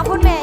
ขอบคุณแม่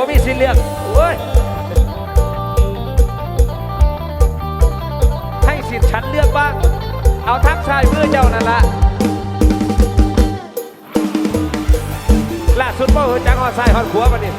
บ่มีสิเลือกเอ้ยให้สิทธิ์ฉันเลือกบ้าง เอาทักทายเพื่อเจ้านั่นละล่าสุดพ่อเฮอจังหอดซ้ายหอดขัวามาดิ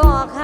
บอกค่ะ